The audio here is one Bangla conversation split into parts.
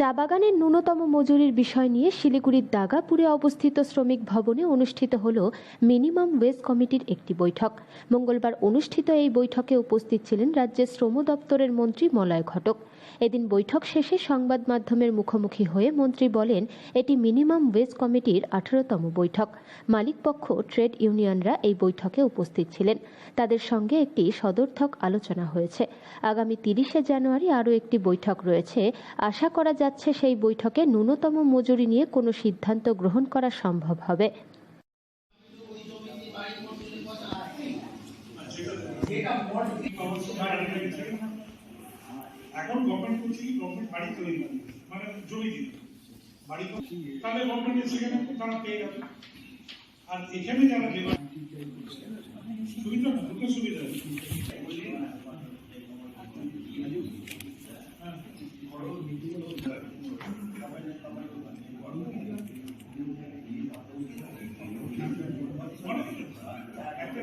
চা বাগানের ন্যূনতম মজুরির বিষয় নিয়ে শিলিগুড়ির দাগাপুরে অবস্থিত শ্রমিক ভবনে অনুষ্ঠিত হল মিনিমাম ওয়েজ কমিটির একটি বৈঠক। মঙ্গলবার অনুষ্ঠিত এই বৈঠকে উপস্থিত ছিলেন রাজ্যের শ্রম দপ্তরের মন্ত্রী মলয় ঘটক। এদিন বৈঠক শেষে সংবাদ মাধ্যমের মুখোমুখি হয়ে মন্ত্রী বলেন, এটি মিনিমাম ওয়েজ কমিটির আঠারোতম বৈঠক। মালিকপক্ষ, ট্রেড ইউনিয়নরা এই বৈঠকে উপস্থিত ছিলেন। তাদের সঙ্গে একটি সদর্থক আলোচনা হয়েছে। আগামী তিরিশে জানুয়ারি আরও একটি বৈঠক রয়েছে। আশা করা যাচ্ছে সেই বৈঠকে ন্যূনতম মজুরি নিয়ে কোনো সিদ্ধান্ত গ্রহণ করা সম্ভব হবে। মানে আর এখানে যারা সুবিধা দুটো সুবিধা আছে। হ্যাঁ। অনেক একটা জায়গাতে প্রচার আছে।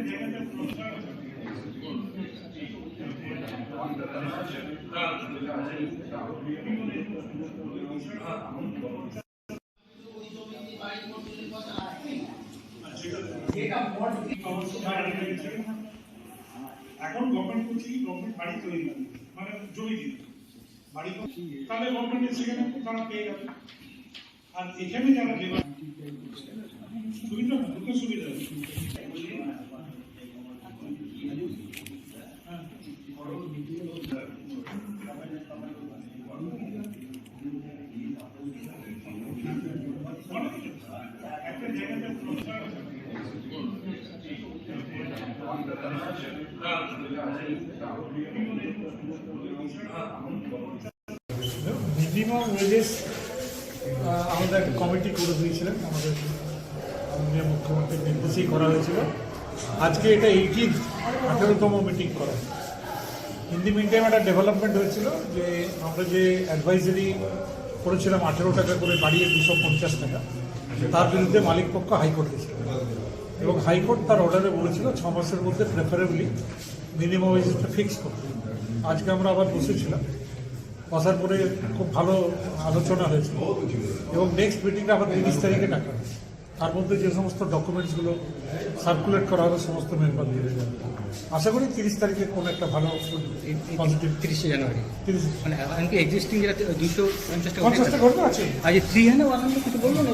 এখন গভর্নমেন্ট করছে কি গভর্নমেন্ট বাড়ি তৈরি মানে জমি দিল বাড়ি তাহলে গভর্নমেন্টের সেখানে তারা পেয়ে যাবে। আর এখানে যারা দেবে সুবিধা না দুটো সুবিধা। মিনিমাম ওয়েজেস আমাদের একটা কমিটি করে দিয়েছিলেন, আমাদের মাননীয় মুখ্যমন্ত্রীর নির্দেশেই করা হয়েছিল। আজকে এটা এইটিন, আঠেরোতম মিটিং করা। হিন্দি মিন টাইম একটা ডেভেলপমেন্ট হয়েছিল যে আমরা যে অ্যাডভাইজারি করেছিলাম, আঠেরো টাকা করে বাড়িয়ে দুশো পঞ্চাশ টাকা। তার বিরুদ্ধে মালিক পক্ষ হাইকোর্ট গেছিল। এবং হাইকোর্ট তার অর্ডারে বলেছিল ছ মাসের মধ্যে প্রেফারেবলি মিনিমাম ওয়েজেসটা ফিক্স করতে। আজকে আমরা আবার বসেছিলাম। বসার পরে খুব ভালো আলোচনা হয়েছে। এবং নেক্সট মিটিংটা আবার তিরিশ তারিখে ডাকা হয়েছে। তার মধ্যে যে সমস্ত ডকুমেন্টসগুলো সার্কুলেট করা হবে সমস্ত মেম্বার দিয়ে যাবে আশা করি তিরিশ তারিখে কোনো একটা ভালো পজিটিভ তিরিশে জানুয়ারি। তিরিশ। মানে এক্সিস্টিং যেটা দুশো পঞ্চাশ টাকা পঞ্চাশটা ঘটনা আছে। আজ থ্রি হ্যান্ড কিছু বলল না